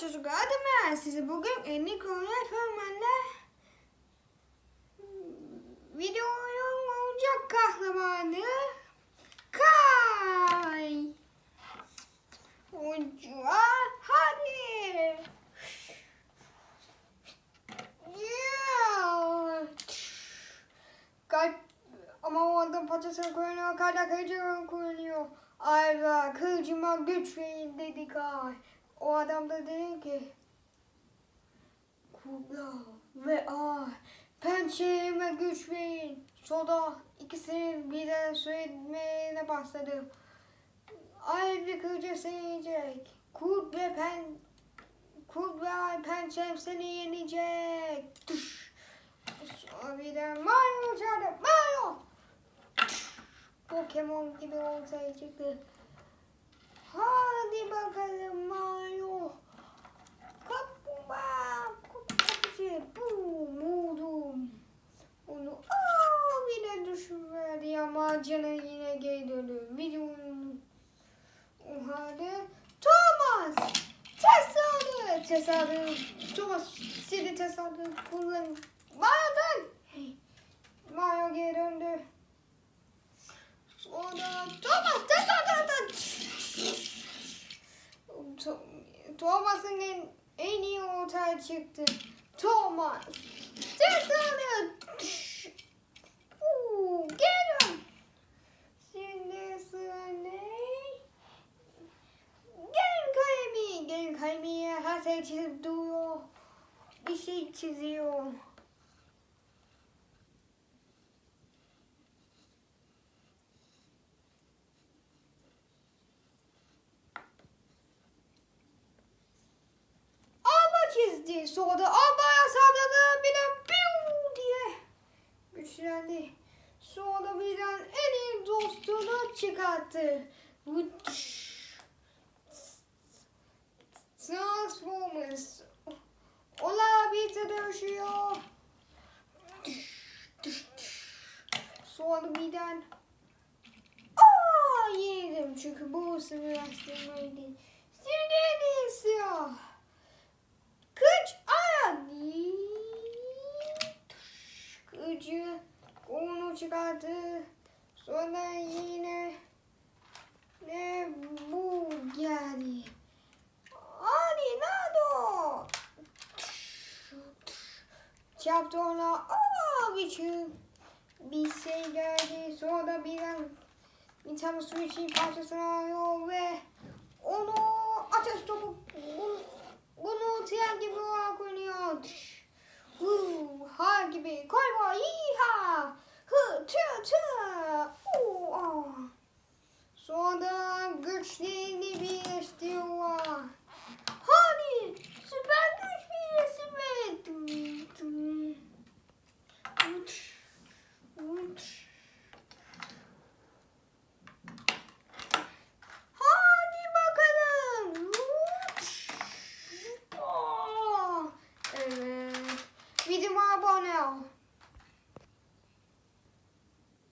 çocuklar adım ben size bugün en konuyu efendilerle videonun oyuncak kahramanı Kay. Oyuncuğa hadi. Yeah. Kalp ama o adam paçasını koyuyor, kara kılıcını koyuyor. Ayva, kılıcıma güç verin dedi Kay. O adam da dedi ki Kubla ve ay pençeme güç verin. Soda ikisini birden söylemeye başladı. Ay bir kılıcı seni yiyecek. Kurt ve pen Kurt ve pençem seni yenecek. Tuş. Sonra birden Mario çağırdı. Mario! Pokemon gibi ortaya çıktı. Hadi bakalım Mario. Kaplumbağa. Kapısı. Bum. Vurdum. Onu aa bir de düşüverdi ama canı yine geri döndü. Videonun o halde Thomas. Test aldı. Thomas sizi test aldı. Kullan. Mario'dan. Mario geri döndü. Sonra Thomas test aldı. To- Thomas'ın en, en iyi ortaya çıktı. Thomas. Ses alıyor. Gelin. Şimdi sıra ne? Gelin kalemi. Gelin kalemiye her şey çizip duruyor. Bir şey çiziyor. Da arabaya salladı. Bir de piu diye güçlendi. Sonra birden en iyi dostunu çıkarttı. Transformers. Ola bir dönüşüyor. Sonra birden Aa yedim çünkü bu simülasyonuydu. Şimdi en iyisi o. Kıç ayağını. Kıcı onu çıkardı. Sonra yine ne bu geldi. Hadi Nado. Çarptı ona. Aa biçim. Bir şey geldi. Sonra birden bir tane su için parçasını alıyor ve onu ateş topu bunu, bunu tren gibi olarak oynuyor. Har gibi. Koyma yiha. Sonra güçlerini birleştiriyorlar. Hadi süper güç birleşimi. Uç, uç. Hadi bakalım. Uç. Evet. Videoma abone ol.